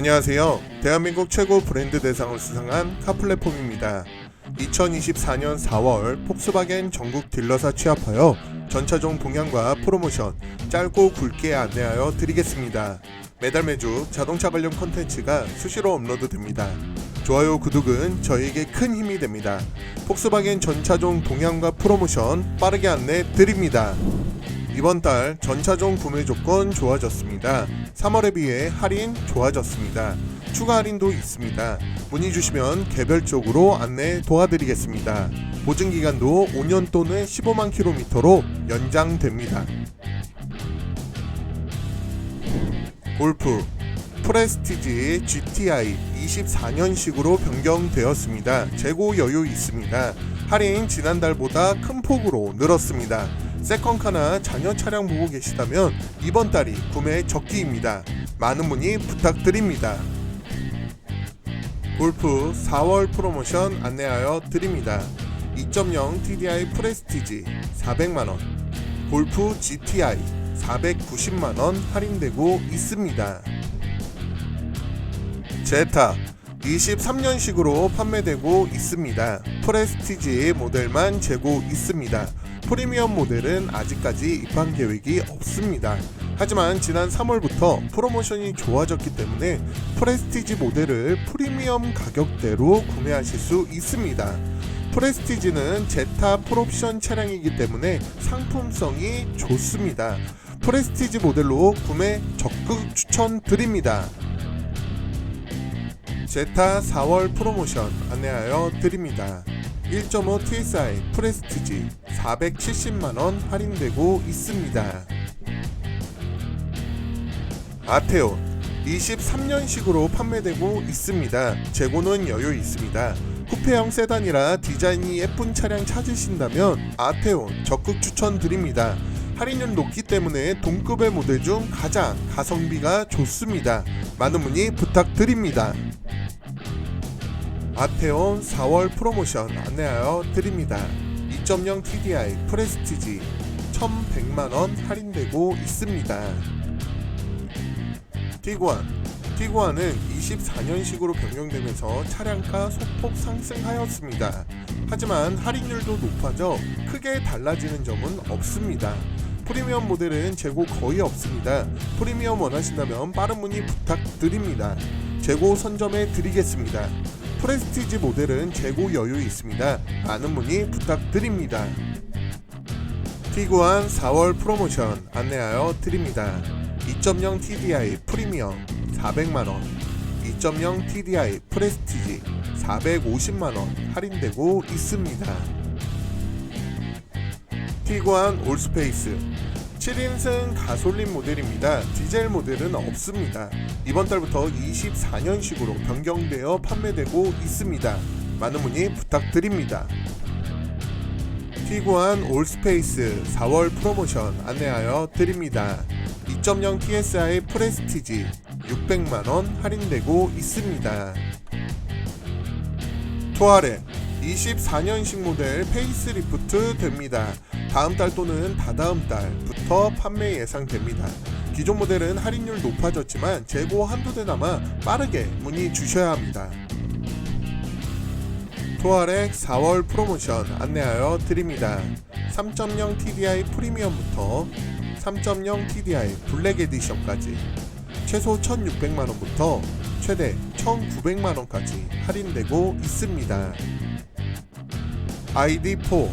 안녕하세요. 대한민국 최고 브랜드 대상을 수상한 카 플랫폼입니다. 2024년 4월 폭스바겐 전국 딜러사 취합하여 전차종 동향과 프로모션 짧고 굵게 안내하여 드리겠습니다. 매달 매주 자동차 관련 콘텐츠가 수시로 업로드됩니다. 좋아요, 구독은 저에게 큰 힘이 됩니다. 폭스바겐 전차종 동향과 프로모션 빠르게 안내 드립니다. 이번 달 전차종 구매 조건 좋아졌습니다. 3월에 비해 할인 좋아졌습니다. 추가 할인도 있습니다. 문의 주시면 개별적으로 안내 도와드리겠습니다. 보증 기간도 5년 또는 15만 킬로미터로 연장됩니다. 골프 프레스티지 GTI 24년식으로 변경되었습니다. 재고 여유 있습니다. 할인 지난달보다 큰 폭으로 늘었습니다. 세컨카나 자녀 차량 보고 계시다면 이번 달이 구매 적기입니다. 많은 문의 부탁드립니다. 골프 4월 프로모션 안내하여 드립니다. 2.0 TDI 프레스티지 400만원, 골프 GTI 490만원 할인되고 있습니다. 제타 23년식으로 판매되고 있습니다. 프레스티지 모델만 재고 있습니다. 프리미엄 모델은 아직까지 입항 계획이 없습니다. 하지만 지난 3월부터 프로모션이 좋아졌기 때문에 프레스티지 모델을 프리미엄 가격대로 구매하실 수 있습니다. 프레스티지는 제타 풀옵션 차량이기 때문에 상품성이 좋습니다. 프레스티지 모델로 구매 적극 추천드립니다. 제타 4월 프로모션 안내하여 드립니다. 1.5 TSI 프레스티지 470만원 할인되고 있습니다. 아테온 23년식으로 판매되고 있습니다. 재고는 여유 있습니다. 쿠페형 세단이라 디자인이 예쁜 차량 찾으신다면 아테온 적극 추천드립니다. 할인율 높기 때문에 동급의 모델 중 가장 가성비가 좋습니다. 많은 문의 부탁드립니다. 아테온 4월 프로모션 안내하여 드립니다. 2.0 TDI 프레스티지 1100만원 할인되고 있습니다. 티구안 티구안은 24년식으로 변경되면서 차량가 소폭 상승하였습니다. 하지만 할인율도 높아져 크게 달라지는 점은 없습니다. 프리미엄 모델은 재고 거의 없습니다. 프리미엄 원하신다면 빠른 문의 부탁드립니다. 재고 선점해 드리겠습니다. 프레스티지 모델은 재고 여유 있습니다. 많은 문의 부탁드립니다. 티구안 4월 프로모션 안내하여 드립니다. 2.0 TDI 프리미엄 400만원, 2.0 TDI 프레스티지 450만원 할인되고 있습니다. 티구안 올스페이스 7인승 가솔린 모델입니다. 디젤 모델은 없습니다. 이번 달부터 24년식으로 변경되어 판매되고 있습니다. 많은 문의 부탁드립니다. 티구안 올스페이스 4월 프로모션 안내하여 드립니다. 2.0 TSI 프레스티지 600만원 할인되고 있습니다. 투아레 24년식 모델 페이스리프트 됩니다. 다음 달 또는 다다음 달부터 판매 예상됩니다. 기존 모델은 할인율 높아졌지만 재고 한두 대 남아 빠르게 문의 주셔야 합니다. 투아렉 4월 프로모션 안내하여 드립니다. 3.0 TDI 프리미엄부터 3.0 TDI 블랙 에디션까지 최소 1,600만원부터 최대 1,900만원까지 할인되고 있습니다. ID4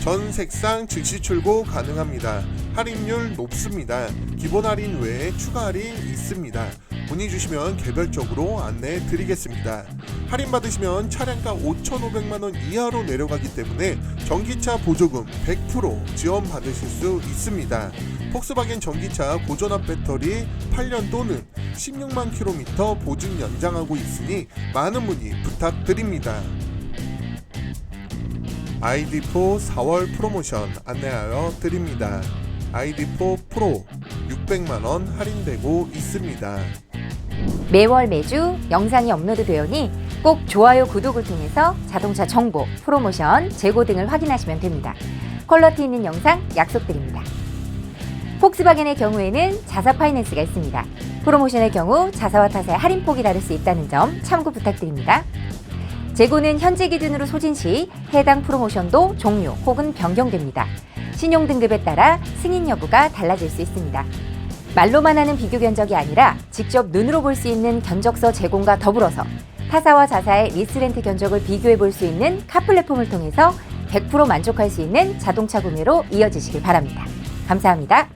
전 색상 즉시 출고 가능합니다. 할인율 높습니다. 기본 할인 외에 추가 할인 있습니다. 문의 주시면 개별적으로 안내 드리겠습니다. 할인 받으시면 차량가 5,500만원 이하로 내려가기 때문에 전기차 보조금 100% 지원 받으실 수 있습니다. 폭스바겐 전기차 고전압 배터리 8년 또는 16만 킬로미터 보증 연장하고 있으니 많은 문의 부탁드립니다. ID4 4월 프로모션 안내하여 드립니다. ID4 프로 600만원 할인되고 있습니다. 매월 매주 영상이 업로드되오니 꼭 좋아요, 구독을 통해서 자동차 정보, 프로모션, 재고 등을 확인하시면 됩니다. 퀄러티 있는 영상 약속드립니다. 폭스바겐의 경우에는 자사 파이낸스가 있습니다. 프로모션의 경우 자사와 타사의 할인폭이 다를 수 있다는 점 참고 부탁드립니다. 재고는 현재 기준으로 소진 시 해당 프로모션도 종료 혹은 변경됩니다. 신용 등급에 따라 승인 여부가 달라질 수 있습니다. 말로만 하는 비교 견적이 아니라 직접 눈으로 볼 수 있는 견적서 제공과 더불어서 타사와 자사의 리스렌트 견적을 비교해 볼 수 있는 카 플랫폼을 통해서 100% 만족할 수 있는 자동차 구매로 이어지시길 바랍니다. 감사합니다.